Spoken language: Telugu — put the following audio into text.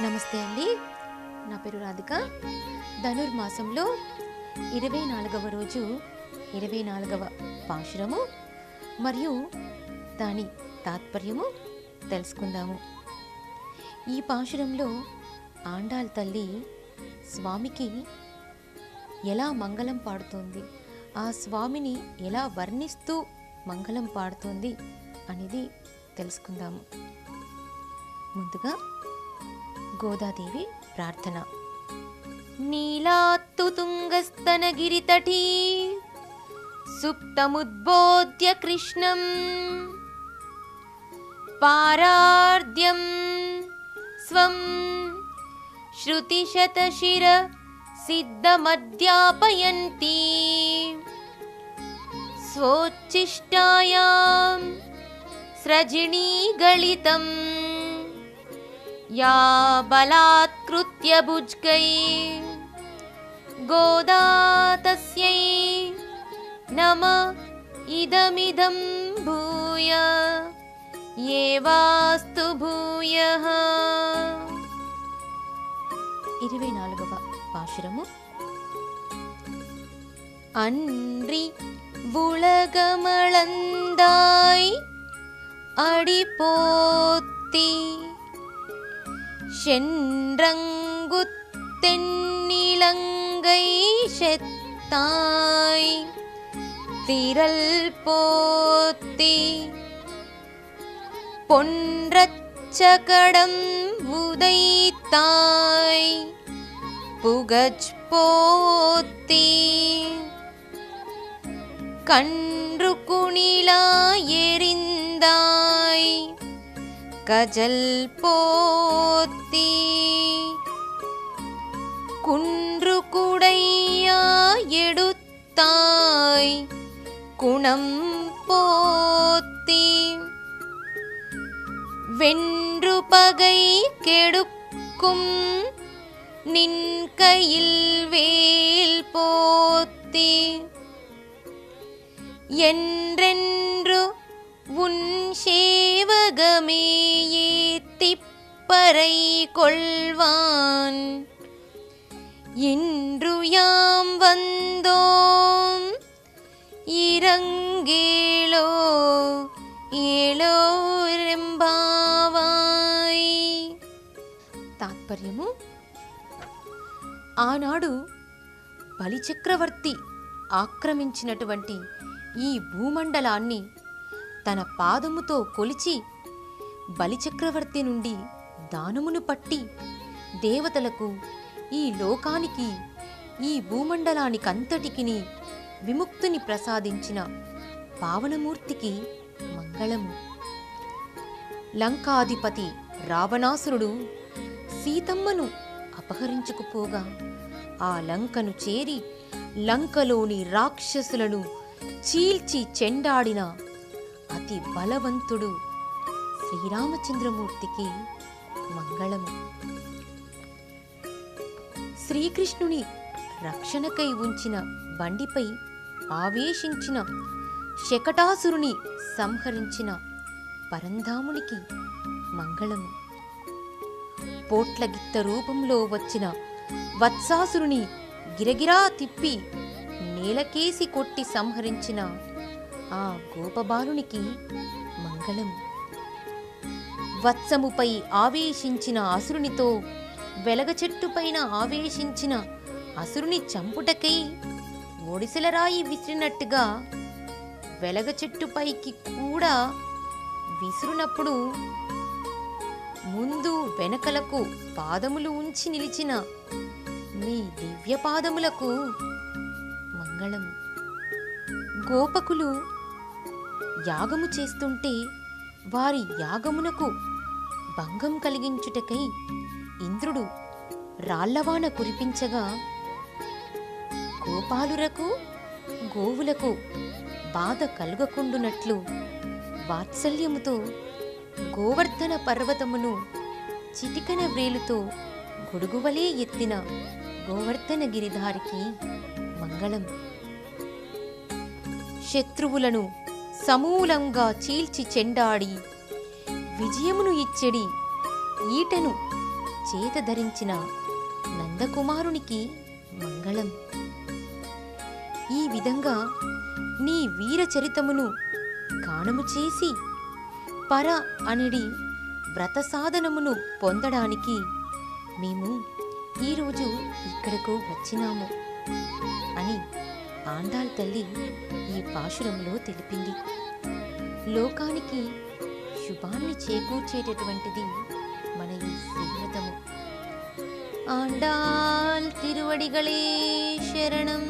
నమస్తే అండి. నా పేరు రాధిక. ధనుర్మాసంలో ఇరవై నాలుగవ రోజు ఇరవై నాలుగవ పాశురము మరియు దాని తాత్పర్యము తెలుసుకుందాము. ఈ పాశురంలో ఆండాల్ తల్లి స్వామికి ఎలా మంగళం పాడుతోంది? ఆ స్వామిని ఎలా వర్ణిస్తూ మంగళం పాడుతోంది అనేది తెలుసుకుందాము. ముందుగా गोदादेवी प्रार्थना नीलात्तुङ्गस्तनगिरितटी सुप्तमुद्बोध्य कृष्णं पारार्दं स्वं श्रुतिशतशिरसिद्धमध्यापयन्ती स्वोच्चिष्टायां स्रजिणी गलितम् या बलात्कृत्य भुज्गै गोदा तस्यै नम इदमिदं भूय ఏవాస్తు భూయః ఇరవై నాలుగవ పాశురము அன்றி உலகமளந்தாய் அடிபோத்தி சென்றங்கு தென்னிலங்கை செத்தாய் திரல் போத்தி பொன்றச்சகடம் உதைத்தாய் புகஜ் போத்தி. கன்று குணிலா எரிந்த கஜல் போத்தி. குன்று குடையா எடுத்தாய் குணம் போத்தி. வென்று பகை கெடுக்கும் நின் கையில் வேல் போத்தி. என்றென்று உன் சேவகமே ஏத்திப்பறை கொள்வான் இன்று யாம் வந்தோம் இறங்கேளோ ఏలో రెంబావాయ్ తాత్పర్యము ఆనాడు బలిచక్రవర్తి ఆక్రమించినటువంటి ఈ భూమండలాన్ని తన పాదముతో కొలిచి బలిచక్రవర్తి నుండి దానమును పట్టి దేవతలకు ఈ లోకానికి ఈ భూమండలానికంతటికిని విముక్తిని ప్రసాదించిన పావనమూర్తికి మంగళము. లంకాధిపతి రావణాసురుడు సీతమ్మను అపహరించుకుపోగా ఆ లంకను చేరి లంకలోని రాక్షసులను చీల్చి చెండాడిన అతి బలవంతుడు శ్రీరామచంద్రమూర్తికి మంగళము. శ్రీకృష్ణుని రక్షణకై ఉంచిన బండిపై ఆవేశించిన శకటాసురుని సంహరించిన పరంధామునికి మంగళము. పోట్లగిత్త రూపంలో వచ్చిన వత్సాసురుని గిరగిరా తిప్పి నేలకేసి కొట్టి సంహరించిన ఆ గోపబాలునికి మంగళం వత్సముపై ఆవేశించిన అసురునితో వెలగ చెట్టుపైన ఆవేశించిన అసురుని చంపుటకై ఒడిసెలరాయి విసిరినట్టుగా వెలగ చెట్టుపైకి కూడా విసురునప్పుడు ముందు వెనకలకు పాదములు ఉంచి నిలిచిన మీ దివ్య పాదములకు మంగళం. గోపకులు యాగము చేస్తుంటే వారి యాగమునకు భంగం కలిగించుటకై ఇంద్రుడు రాళ్ళవాన కురిపించగా గోపాలురకు గోవులకు బాధ కలుగకుండునట్లు వాత్సల్యముతో గోవర్ధన పర్వతమును చిటికన వ్రేలుతో గొడుగువలే ఎత్తిన గోవర్ధన గిరిధారికి మంగళం. శత్రువులను సమూలంగా చీల్చి చెండాడి. విజయమును ఇచ్చడి. ఈటను చేత ధరించిన నందకుమారునికి మంగళం. ఈ విధంగా నీ వీర చరితమును గానము చేసి పర అనిడి వ్రత సాధనమును పొందడానికి మేము ఈరోజు ఇక్కడకు వచ్చినాము అని ఆండాల్ తల్లి ఈ పాశురంలో తెలిపింది. లోకానికి శుభాన్ని చేకూర్చేటటువంటిది మన ఈ శ్రీవ్రతము. ఆండాల్ తిరువడిగళే శరణం.